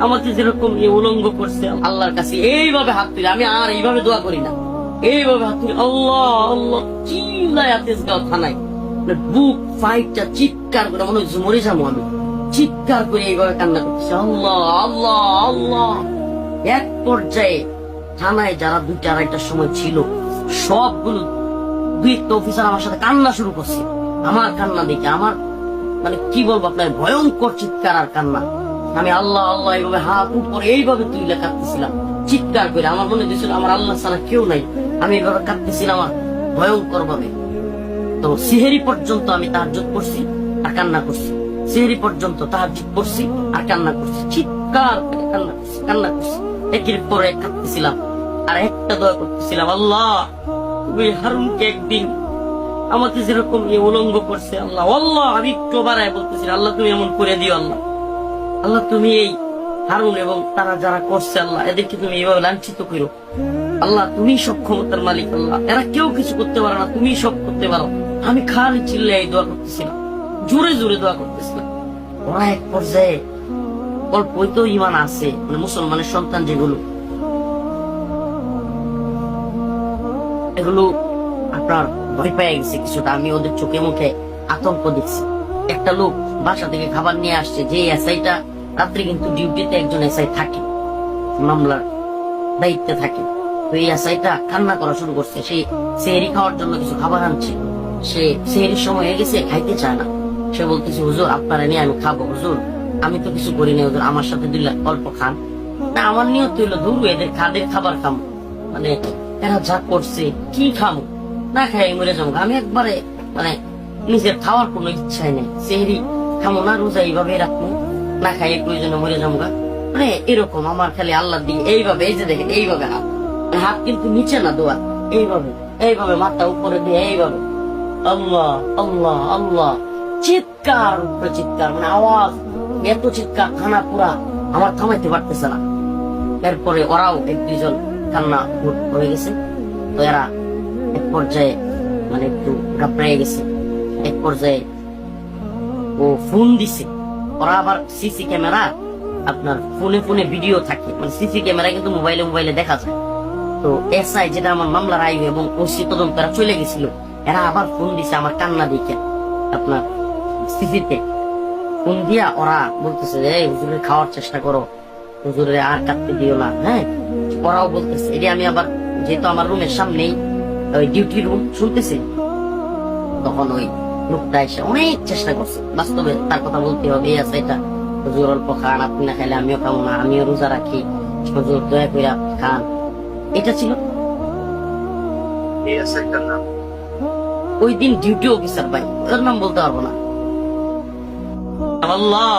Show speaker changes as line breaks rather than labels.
আমাকে যেরকম উলঙ্গ করছে, আল্লাহর কাছে এইভাবে হাত তুলে, আমি আর এইভাবে দোয়া করি না। এইভাবে হাত তুলে, আল্লাহ আল্লাহ চিল্লায় থানায়। মানে বুক ফাইটটা চিৎকার করে, মনে হচ্ছে মরে যাব আমি। চিৎকার করে এইভাবে কান্না করতেছে। আল্লাহ আল্লাহ আল্লাহ। এক পর্যায়ে থানায় যারা দুইটা, আড়াইটার সময় ছিল, সবগুলো দুই একটা অফিসার আমার সাথে কান্না শুরু করছে। আমার কান্না দেখে, আমার মানে কি বলব আপনার ভয়ঙ্কর চিৎকার আর কান্না। আমি আল্লাহ আল্লাহ এইভাবে হাত উপরে এইভাবে তুইলে কাঁদতেছিলাম। চিৎকার করে আমার মনে হয়েছিল আমার আল্লাহ ছাড়া কেউ নাই। আমি এইভাবে কাঁদতেছিলাম আর ভয়ঙ্কর ভাবে তো সিহেরি পর্যন্ত আমি তাহাজ্জুদ করছি আর কান্না করছি। সিহেরি পর্যন্ত তাহাজ্জুদ করছি আর কান্না করছি। চিৎকার কান্না করছি কান্না করছি। একের পরে কাঁদতেছিলাম। আর একটা দোয়া করতেছিলাম, আল্লাহ, তুমি হারুনকে একদিন আমাকে যেরকম উলঙ্গ করছে আল্লাহ। আল্লাহ, আমি একটু বাড়ায় বলতেছি, আল্লাহ তুমি এমন করে দিও আল্লাহ। আল্লাহ তুমি এই হারুন এবং তারা যারা করছে আল্লাহ, এদেরকে তুমি এইভাবে লাঞ্ছিত করো। আল্লাহ তুমি সব ক্ষমতার মালিক আল্লাহ। এরা কেউ কিছু করতে পারে না তুমি সব করতে পারো। আমি খালি চিল্লে এই দোয়া করতেছিলাম। জোরে জোরে দোয়া করতেছিলাম। ওরা এক পর্যায়ে অল্পই তো ইমান আছে মানে মুসলমানের সন্তান যেগুলো, এগুলো আপনার ভয় পেয়ে গেছে কিছুটা। আমি ওদের চোখে মুখে আতঙ্ক দেখছি। একটা লোক বাসা থেকে খাবার নিয়ে আসছে, যে এসআইটা রাত্রে কিন্তু ডিউটিতে একজন এসআই থাকে, মামলার দায়িত্বে থাকে। তো এই এসআইটা কান্না করা শুরু করছে। সে সেহরি খাওয়ার জন্য কিছু খাবার আনছে। সে সেহরির সময় হয়ে গেছে, খাইতে চায় না। সে বলতেছে, হুজুর, আপনারা নিয়ে আমি খাব। হুজুর, আমি তো কিছু করি না হুজুর, আমার সাথে দিলে অল্প খান। না, আমার নিয়ত হইল, ধরু, এদের খাদের খাবার খাব মানে এরা যা করছে, কি খাব না খাই মরে যাব। আমি একবারে মানে নিজের খাওয়ার কোনো ইচ্ছাই নেই। সেহরি খামো না রোজা এইভাবে রাখব। না খাই প্রয়োজনে মরে যাব মানে এরকম আমার খালি আল্লাহ দিয়ে এইভাবে, এই যে দেখেন, এইভাবে হাত। মানে হাত কিন্তু নিচে না, দোয়া। এইভাবে এইভাবে মাথা উপরে দিয়ে এইভাবে। আল্লাহ আল্লাহ আল্লাহ। চিৎকার উপরে চিৎকার মানে আওয়াজ। এত চিৎকার, খানা পুরা আমার থামাইতে পারতেছে না। এরপরে ওরাও এক দুইজন কান্না হয়ে গেছে। তো এরা পর্যায়ে মানে একটু ঘাবড়াই গেছে। এক পর্যায়ে ও ফোন দিছে। ওরা আবার সিসি ক্যামেরা আপনার ফোনে ফোনে ভিডিও থাকে। মানে সিসি ক্যামেরা কিন্তু মোবাইলে মোবাইলে দেখা যায়। তো এসআই যেটা আমার মামলার আইবে এবং ওসি তদন্তরা চলে গেছিল, এরা আবার ফোন দিছে আমার কান্না দিকে আপনার সিসিতে ফোন দিয়া ওরা বলতেছে যে, "এই হুজুরের খাওয়ার চেষ্টা করো হুজুরে আর কাটতে দিও না। হ্যাঁ? ওরাও বলতেছে, এটা আমি আবার, যেহেতু আমার রুমের সামনেই ওই ডিউটি রুম শুনতেছি তখন ওই লোকটা এসে অনেক চেষ্টা করছে। বাস্তবে তার কথা বলতে হবে এই আছে এটা। হুজুর অল্প খান আপনি না খাইলে আমিও খাব না আমিও রোজা রাখি। হুজুর দয়া করে আপনি খান। এটা ছিল। ওই দিন ডিউটি অফিসার ভাই ওর নাম বলতে পারব না। আল্লাহ।